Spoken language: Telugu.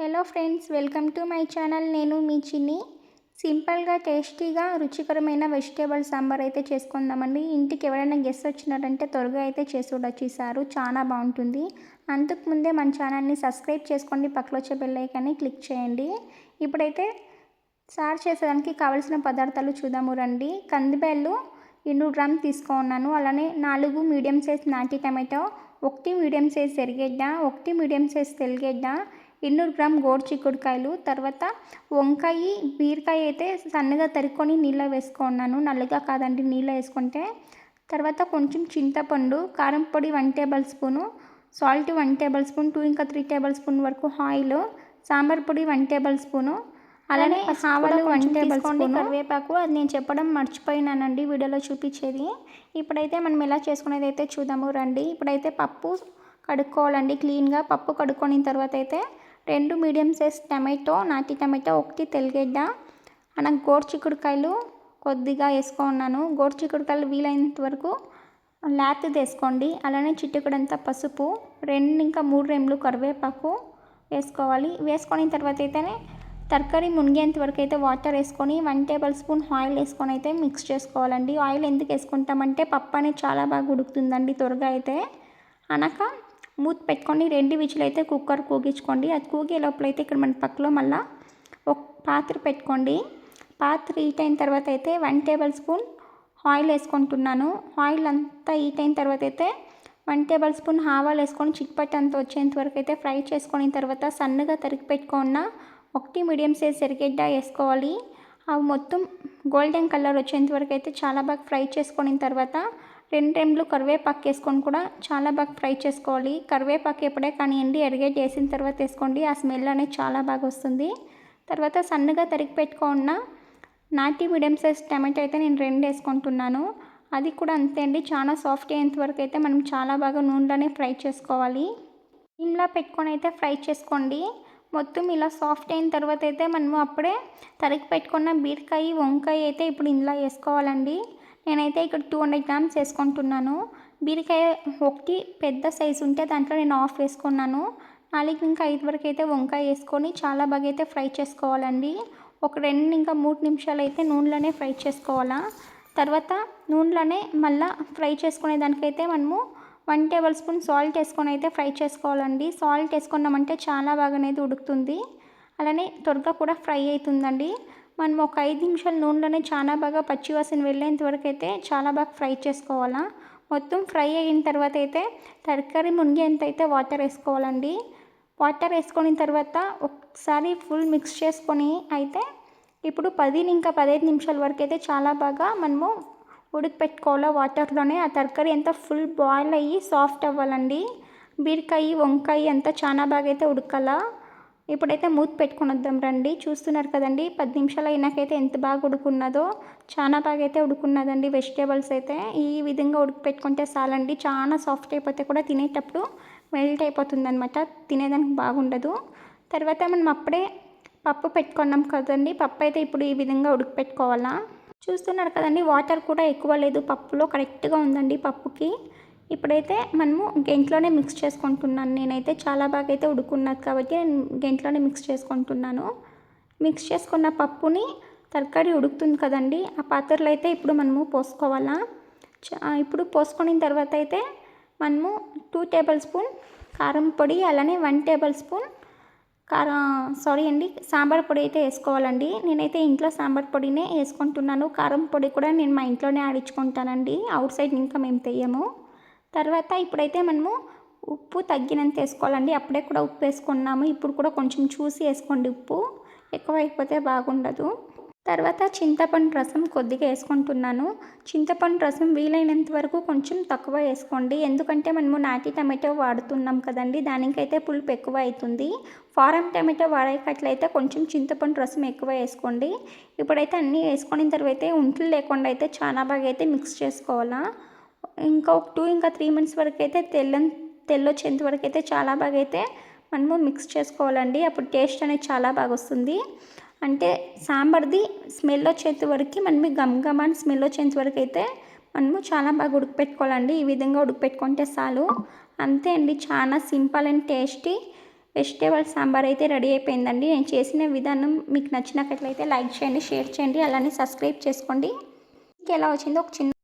Hello friends welcome to my channel. నేను మీ చిన్ని. సింపుల్గా టేస్టీగా రుచికరమైన వెజిటేబుల్ సాంబార్ అయితే చేసుకుందామండి. ఇంటికి ఎవరైనా గెస్ట్ వచ్చినారంటే త్వరగా అయితే చేసి వచ్చేసారు చాలా బాగుంటుంది. అంతకు ముందే మన ఛానల్ని సబ్స్క్రైబ్ చేసుకోండి. పక్కలో వచ్చే బెల్ క్లిక్ చేయండి. ఇప్పుడైతే సార్ చేసేదానికి కావలసిన పదార్థాలు చూద్దాము రండి. కందిబెల్లు రెండు గ్రామ్ తీసుకున్నాను. అలానే నాలుగు మీడియం సైజ్ నాటి టమాటో ఒకటి మీడియం సైజ్ ఎరిగెడ్డ ఒకటి మీడియం సైజ్ తెల్లగడ్డ ఎన్నూరు గ్రామ్ గోడు చిక్కుడుకాయలు తర్వాత వంకాయ బీరకాయ అయితే సన్నగా తరుక్కొని నీళ్ళ వేసుకున్నాను. నల్లగా కాదండి నీళ్ళ వేసుకుంటే. తర్వాత కొంచెం చింతపండు కారం పొడి one table spoon salt one table spoon two ఇంకా త్రీ టేబుల్ స్పూన్ వరకు ఆయిల్ సాంబార్ పొడి వన్ టేబుల్ స్పూను అలానే ఆవాలు వన్ టేబుల్ స్పూన్. కరివేపాకు అది నేను చెప్పడం మర్చిపోయినానండి వీడియోలో చూపించేది. ఇప్పుడైతే మనం ఎలా చేసుకునేది అయితే చూద్దాము రండి. ఇప్పుడైతే పప్పు కడుక్కోవాలండి క్లీన్గా పప్పు కడుక్కొని తర్వాత అయితే రెండు మీడియం సైజ్ టమాటో నాటి టమాటో ఒకటి తెల్లగడ్డ అలా గోరు చిక్కుడుకాయలు కొద్దిగా వేసుకున్నాను గోరు చిక్కుడుకాయలు వీలైనంత వరకు లేత వేసుకోండి. అలానే చిట్టుకుడంతా పసుపు రెండు ఇంకా మూడు రెమ్లు కరివేపాకు వేసుకోవాలి. వేసుకున్న తర్వాత అయితేనే తరకారీ మునిగేంత వరకు అయితే వాటర్ వేసుకొని వన్ టేబుల్ స్పూన్ ఆయిల్ వేసుకొని అయితే మిక్స్ చేసుకోవాలండి. ఆయిల్ ఎందుకు వేసుకుంటామంటే పప్పు అనేది చాలా బాగా ఉడుకుతుందండి త్వరగా అయితే. అనక మూత పెట్టుకొని రెండు విజులు అయితే కుక్కర్ కూగించుకోండి. అది కూగే లోపల అయితే ఇక్కడ మన పక్కలో మళ్ళీ ఒక పాత్ర పెట్టుకోండి. పాత్ర హీట్ అయిన తర్వాత అయితే వన్ టేబుల్ స్పూన్ ఆయిల్ వేసుకుంటున్నాను. ఆయిల్ అంతా హీట్ అయిన తర్వాత అయితే వన్ టేబుల్ స్పూన్ ఆవాలు వేసుకొని చిట్పట్ అంత వచ్చేంత వరకు అయితే ఫ్రై చేసుకున్న తర్వాత సన్నగా తరిగి పెట్టుకున్న ఒకటి మీడియం సైజ్ సరిగడ్డ వేసుకోవాలి. అవి మొత్తం గోల్డెన్ కలర్ వచ్చేంత వరకు అయితే చాలా బాగా ఫ్రై చేసుకున్న తర్వాత రెండు టైంలు కరివేపాకు వేసుకొని కూడా చాలా బాగా ఫ్రై చేసుకోవాలి. కరివేపాకు ఎప్పుడే కానివ్వండి ఎరిగేట్ వేసిన తర్వాత వేసుకోండి. ఆ స్మెల్ అనేది చాలా బాగా వస్తుంది. తర్వాత సన్నగా తరిగి పెట్టుకున్న నాటి మీడియం సైజ్ టమాటో అయితే నేను రెండు వేసుకుంటున్నాను. అది కూడా అంతే అండి. చాలా సాఫ్ట్ అయ్యేంత వరకు అయితే మనం చాలా బాగా నూనెలోనే ఫ్రై చేసుకోవాలి. ఇంట్లో పెట్టుకొని అయితే ఫ్రై చేసుకోండి. మొత్తం ఇలా సాఫ్ట్ అయిన తర్వాత అయితే మనము అప్పుడే తరిగి పెట్టుకున్న బీరకాయ వంకాయ అయితే ఇప్పుడు ఇందులో వేసుకోవాలండి. నేనైతే ఇక్కడ టూ హండ్రెడ్ గ్రామ్స్ వేసుకుంటున్నాను. బీరకాయ ఒకటి పెద్ద సైజు ఉంటే దాంట్లో నేను ఆఫ్ వేసుకున్నాను. నాలుగు ఇంకా ఐదు వరకు అయితే వంకాయ వేసుకొని చాలా బాగా అయితే ఫ్రై చేసుకోవాలండి. ఒక రెండు ఇంకా మూడు నిమిషాలు అయితే నూనెలోనే ఫ్రై చేసుకోవాలా. తర్వాత నూనెలోనే మళ్ళీ ఫ్రై చేసుకునే దానికైతే మనము వన్ టేబుల్ స్పూన్ సాల్ట్ వేసుకొని అయితే ఫ్రై చేసుకోవాలండి. సాల్ట్ వేసుకున్నామంటే చాలా బాగా అనేది ఉడుకుతుంది. అలానే త్వరగా కూడా ఫ్రై అవుతుందండి. మనం ఒక ఐదు నిమిషాలు నూనెలోనే చాలా బాగా పచ్చివాసన వెళ్ళేంత వరకు అయితే చాలా బాగా ఫ్రై చేసుకోవాలా. మొత్తం ఫ్రై అయిన తర్వాత అయితే తరకారీ మునిగేంత అయితే వాటర్ వేసుకోవాలండి. వాటర్ వేసుకున్న తర్వాత ఒకసారి ఫుల్ మిక్స్ చేసుకొని అయితే ఇప్పుడు పది ఇంకా పదిహేను నిమిషాల వరకు అయితే చాలా బాగా మనము ఉడికిపెట్టుకోవాలా వాటర్లోనే. ఆ తరకారీ అంతా ఫుల్ బాయిల్ అయ్యి సాఫ్ట్ అవ్వాలండి. బీరకాయ వంకాయ అంతా చాలా బాగా అయితే ఉడకాలా. ఇప్పుడైతే మూత పెట్టుకుని వద్దాం రండి. చూస్తున్నారు కదండి పది నిమిషాలు అయినాకైతే ఎంత బాగా ఉడుకున్నదో. చాలా బాగా అయితే ఉడుకున్నదండి వెజిటేబుల్స్ అయితే. ఈ విధంగా ఉడికి పెట్టుకుంటే చాలండి. చాలా సాఫ్ట్ అయిపోతే కూడా తినేటప్పుడు మెల్ట్ అయిపోతుందనమాట తినేదానికి బాగుండదు. తర్వాత మనం అప్పుడే పప్పు పెట్టుకున్నాం కదండి. పప్పు అయితే ఇప్పుడు ఈ విధంగా ఉడికి పెట్టుకోవాలా చూస్తున్నారు కదండి వాటర్ కూడా ఎక్కువ లేదు. పప్పులో కరెక్ట్గా ఉందండి పప్పుకి. ఇప్పుడైతే మనము గెంట్లోనే మిక్స్ చేసుకుంటున్నాను. నేనైతే చాలా బాగా అయితే ఉడుకున్నది కాబట్టి నేను గెంట్లోనే మిక్స్ చేసుకుంటున్నాను. మిక్స్ చేసుకున్న పప్పుని తరకారీ ఉడుకుతుంది కదండి ఆ పాత్రలు అయితే ఇప్పుడు మనము పోసుకోవాలా? ఇప్పుడు పోసుకున్న తర్వాత అయితే మనము టూ టేబుల్ స్పూన్ కారం పొడి అలానే వన్ టేబుల్ స్పూన్ కారం సారీ అండి సాంబార్ పొడి అయితే వేసుకోవాలండి. నేనైతే ఇంట్లో సాంబార్ పొడినే వేసుకుంటున్నాను. కారం పొడి కూడా నేను మా ఇంట్లోనే ఆడించుకుంటానండి. అవుట్ సైడ్ ఇంకా మేము తెయ్యము. తర్వాత ఇప్పుడైతే మనము ఉప్పు తగ్గినంత వేసుకోవాలండి. అప్పుడే కూడా ఉప్పు వేసుకున్నాము. ఇప్పుడు కూడా కొంచెం చూసి వేసుకోండి ఉప్పు. ఎక్కువ అయిపోతే బాగుండదు. తర్వాత చింతపండు రసం కొద్దిగా వేసుకుంటున్నాను. చింతపండు రసం వీలైనంత వరకు కొంచెం తక్కువ వేసుకోండి. ఎందుకంటే మనము నాటి టమాటో వాడుతున్నాం కదండి. దానికైతే పులుపు ఎక్కువ అవుతుంది. ఫారం టమాటో వాడేటట్లయితే కొంచెం చింతపండు రసం ఎక్కువ వేసుకోండి. ఇప్పుడైతే అన్నీ వేసుకున్న తర్వాత ఉంట్లు లేకుండా అయితే చాలా బాగా అయితే మిక్స్ చేసుకోవాలా. ఇంకా ఒక టూ ఇంకా త్రీ మినిట్స్ వరకు అయితే తెల్ల తెల్లొచ్చేంత వరకు అయితే చాలా బాగా అయితే మనము మిక్స్ చేసుకోవాలండి. అప్పుడు టేస్ట్ అనేది చాలా బాగా వస్తుంది అంటే సాంబార్ది స్మెల్ వచ్చేంత వరకు మనము గమ్ గమ్ అని స్మెల్ వచ్చేంత వరకు అయితే మనము చాలా బాగా ఉడకపెట్టుకోవాలండి. ఈ విధంగా ఉడకపెట్టుకుంటే చాలు. అంతే అండి. చాలా simple and tasty vegetable sambar అయితే రెడీ అయిపోయిందండి. నేను చేసిన విధానం మీకు నచ్చినట్లయితే లైక్ చేయండి షేర్ చేయండి అలానే సబ్స్క్రైబ్ చేసుకోండి. మీకు ఎలా వచ్చిందో ఒక చిన్న